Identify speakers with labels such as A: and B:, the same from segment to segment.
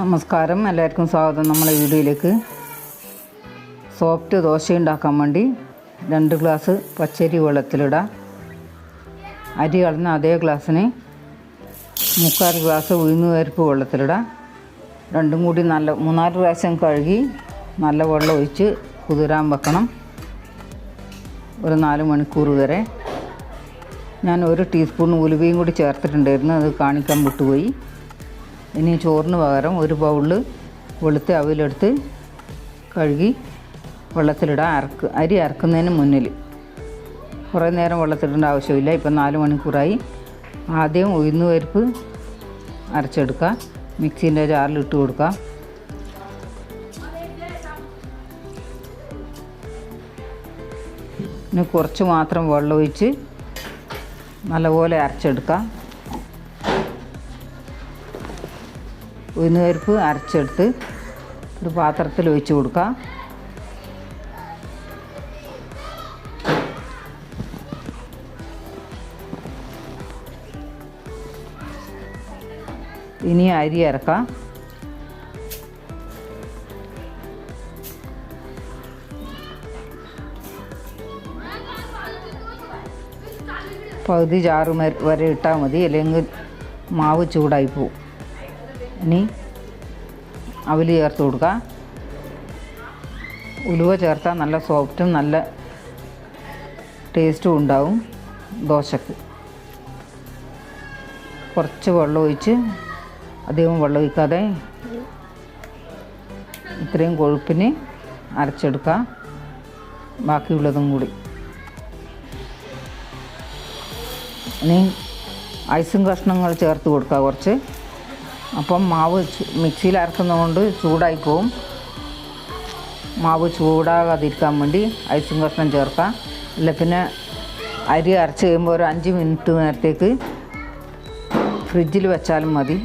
A: നമസ്കാരം. എല്ലാവർക്കും സ്വാഗതം നമ്മളെ വീഡിയോയിലേക്ക്. സോഫ്റ്റ് ദോശ ഉണ്ടാക്കാൻ വേണ്ടി രണ്ട് ഗ്ലാസ് പച്ചരി വെള്ളത്തിലിടാം. അരി കളഞ്ഞ അതേ ഗ്ലാസ്സിന് മുക്കാൽ ഗ്ലാസ് ഉഴുന്ന് പരിപ്പ് വെള്ളത്തിലിടാം. രണ്ടും കൂടി നല്ല മൂന്നാൽ പ്രാവശ്യം കഴുകി നല്ല വെള്ളം ഒഴിച്ച് കുതിരാൻ വെക്കണം. ഒരു നാല് മണിക്കൂർ വരെ. ഞാൻ ഒരു ടീസ്പൂൺ ഉലുവയും കൂടി ചേർത്തിട്ടുണ്ടായിരുന്നു. അത് കാണിക്കാൻ വിട്ടുപോയി. ഇനി ചോറിന് പകരം ഒരു ബൗളിൽ വെളുത്ത അവിലെടുത്ത് കഴുകി വെള്ളത്തിലിടാൻ അരക്ക് അരി അരക്കുന്നതിന് മുന്നിൽ. കുറേ നേരം വെള്ളത്തിടേണ്ട ആവശ്യമില്ല. ഇപ്പം നാല് മണിക്കൂറായി. ആദ്യം ഉഴുന്ന് പരിപ്പ് അരച്ചെടുക്കുക മിക്സീന്റെ ജാറിൽ ഇട്ട് കൊടുക്കുക ഇനി കുറച്ച് മാത്രം വെള്ളം ഒഴിച്ച് നല്ലപോലെ അരച്ചെടുക്കുക ഉഴുന്നുപരിപ്പ് അരച്ചെടുത്ത് ഒരു പാത്രത്തിൽ ഒഴിച്ച് കൊടുക്കുക. ഇനി അരി ഇറക്കാം പകുതി ചാറ് വരെ ഇട്ടാൽ മതി. അല്ലെങ്കിൽ മാവ് ചൂടായി പോവും. ഇനി അവൽ ചേർത്ത് കൊടുക്കുക. ഉലുവ ചേർത്താൽ നല്ല സോഫ്റ്റും നല്ല ടേസ്റ്റും ഉണ്ടാവും ദോശക്ക്. കുറച്ച് വെള്ളം ഒഴിച്ച് അധികം വെള്ളം ഒഴിക്കാതെ ഇത്രയും കൊഴുപ്പിന് അരച്ചെടുക്കുക. ബാക്കിയുള്ളതും കൂടി. ഇനി ഐസും കഷ്ണങ്ങൾ ചേർത്ത് കൊടുക്കുക കുറച്ച്. അപ്പം മാവ് മിക്സിയിൽ അരക്കുന്നതുകൊണ്ട് ചൂടായി പോവും മാവ് ചൂടാകാതിരിക്കാൻ വേണ്ടി ഐസും കഷ്ണം ചേർക്കാം. അല്ല പിന്നെ അരി അരച്ച് കഴിയുമ്പോൾ ഒരു അഞ്ച് മിനിറ്റ് നേരത്തേക്ക് ഫ്രിഡ്ജിൽ വെച്ചാലും മതി.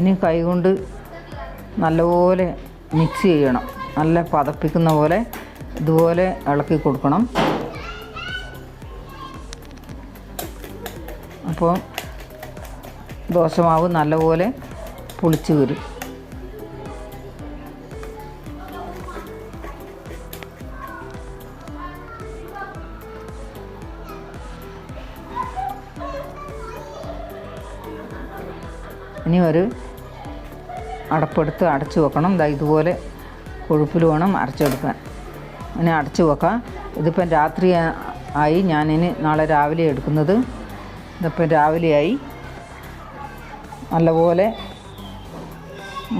A: ഇനി കൈകൊണ്ട് നല്ലപോലെ മിക്സ് ചെയ്യണം. നല്ല പതപ്പിക്കുന്ന പോലെ ഇതുപോലെ ഇളക്കി കൊടുക്കണം. അപ്പോൾ ദോശമാവ് നല്ലപോലെ പുളിച്ച് വരും. ഇനി ഒരു അടപ്പെടുത്ത് അടച്ചു വെക്കണം. ദാ ഇതുപോലെ കൊഴുപ്പിൽ വേണം അരച്ചെടുക്കാൻ. ഇനി അടച്ചു വെക്കാം. ഇതിപ്പം രാത്രി ആയി ഞാനിനി നാളെ രാവിലെ എടുക്കുന്നത് ഇതിപ്പം രാവിലെയായി. നല്ലപോലെ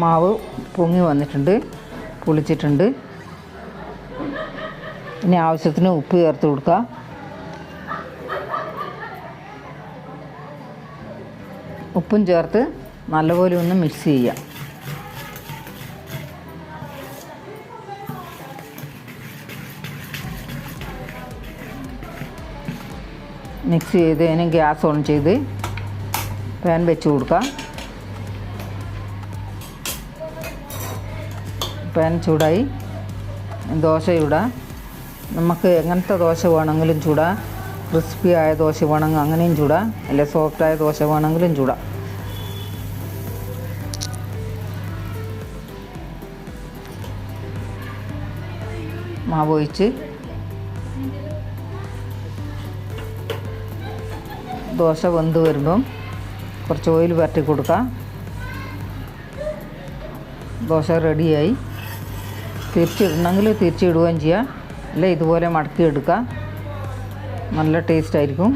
A: മാവ് പൊങ്ങി വന്നിട്ടുണ്ട് പുളിച്ചിട്ടുണ്ട്. ഇനി ആവശ്യത്തിന് ഉപ്പ് ചേർത്ത് കൊടുക്കുക ഉപ്പും ചേർത്ത് നല്ലപോലെ ഒന്ന് മിക്സ് ചെയ്യുക മിക്സ് ചെയ്തതിന് ഗ്യാസ് ഓൺ ചെയ്ത് പാൻ വെച്ച് കൊടുക്കാം. പാൻ ചൂടായി. ദോശ ചൂടാം. നമുക്ക് എങ്ങനത്തെ ദോശ വേണമെങ്കിലും ചൂടാം. ക്രിസ്പി ആയ ദോശ വേണമെങ്കിൽ അങ്ങനെയും ചൂടാം. അല്ലെ സോഫ്റ്റായ ദോശ വേണമെങ്കിലും ചൂടാം. മാവ് ഒഴിച്ച് ദോശ വെന്ത് വരുമ്പം കുറച്ച് ഓയിൽ പരട്ടി കൊടുക്കാം. ദോശ റെഡിയായി തിരിച്ചിടണമെങ്കിൽ തിരിച്ചിടുകയും ചെയ്യാം. അല്ല ഇതുപോലെ മടക്കി എടുക്കാം. നല്ല ടേസ്റ്റ് ആയിരിക്കും.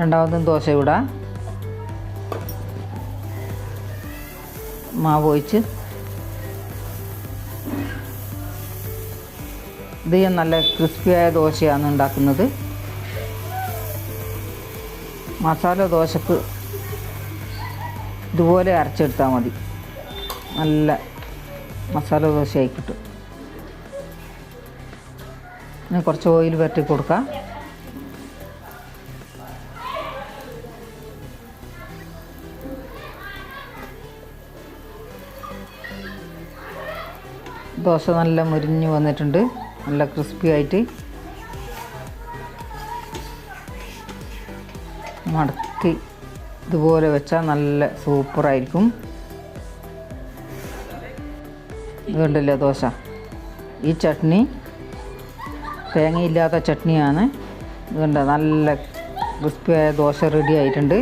A: രണ്ടാമതും ദോശ ഇടാം. മാവ് ഒഴിച്ച്. ഇത് നല്ല ക്രിസ്പിയായ ദോശയാണ് ഉണ്ടാക്കുന്നത്. മസാല ദോശക്ക് ഇതുപോലെ അരച്ചെടുത്താൽ മതി. നല്ല മസാല ദോശയായി കിട്ടും. ഇനി കുറച്ച് ഓയിൽ വരട്ടി കൊടുക്കാം. ദോശ നല്ല മുരിഞ്ഞ് വന്നിട്ടുണ്ട്. നല്ല ക്രിസ്പി ആയിട്ട് മടക്കി ഇതുപോലെ വെച്ചാൽ നല്ല സൂപ്പറായിരിക്കും ഇതുണ്ടല്ലേ ദോശ? ഈ ചട്നി തേങ്ങയില്ലാത്ത ചട്നിയാണ്. ഇതുണ്ട് നല്ല ക്രിസ്പിയായ ദോശ റെഡി ആയിട്ടുണ്ട്.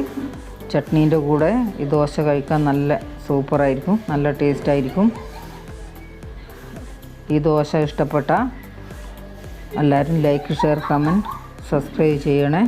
A: ചട്നീന്റെ കൂടെ ഈ ദോശ കഴിക്കാൻ നല്ല സൂപ്പറായിരിക്കും നല്ല ടേസ്റ്റായിരിക്കും ഈ ദോശ ഇഷ്ടപ്പെട്ട എല്ലാവരും ലൈക്ക് ഷെയർ കമന്റ് സബ്സ്ക്രൈബ് ചെയ്യണേ.